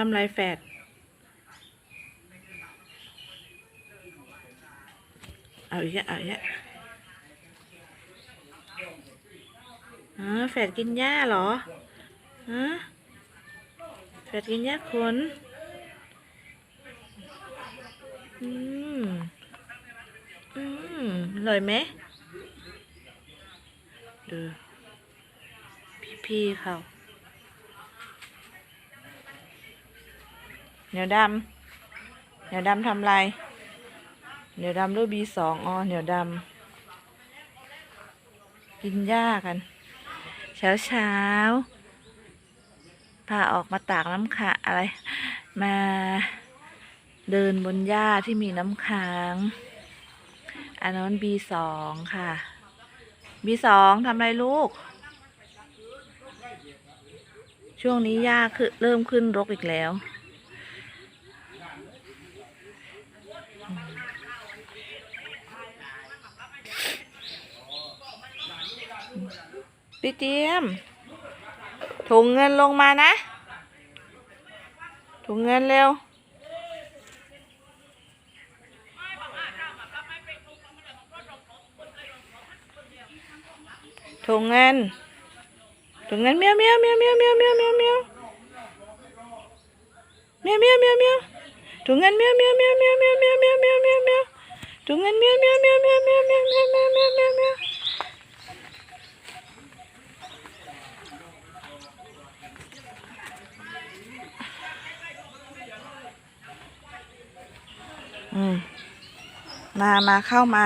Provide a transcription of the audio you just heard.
ทำไรแฝดเอาอีกแล้วเอาอีกแล้วอ๋อแฝดกินหญ้าเหรอฮะแฝดกินหญ้าขนอืม อืมอร่อยไหมดูพี่ๆเขา เหนียวดำเหนียวดำทำไรเหนียวดำรูปบีสองอ๋อเหนียวดำกินหญ้ากัน เช้าเช้าพาออกมาตากน้ำขาอะไร มาเดินบนหญ้าที่มีน้ำค้าง อันนั้น B สองค่ะ B สองทำอะไรลูก ช่วงนี้หญ้าคือเริ่มขึ้นรกอีกแล้ว พี่เจียมถุงเงินลงมานะ ถุงเงินเร็ว ถุงเงิน ถุงเงินเมียวเมียวเมียวเมียวเมียวเมียวเมียวเมียวเมียวเมียวเมียวเมียว ถุงเงินเมียวเมียวเมียวเมียวเมียวเมียวเมียวเมียวเมียวเมียวถุงเงินเมียวเมียวเมียวเมียวเมียวเมียวเมียวเมียวเมียวเมียวเมียวอืมมามาเข้ามา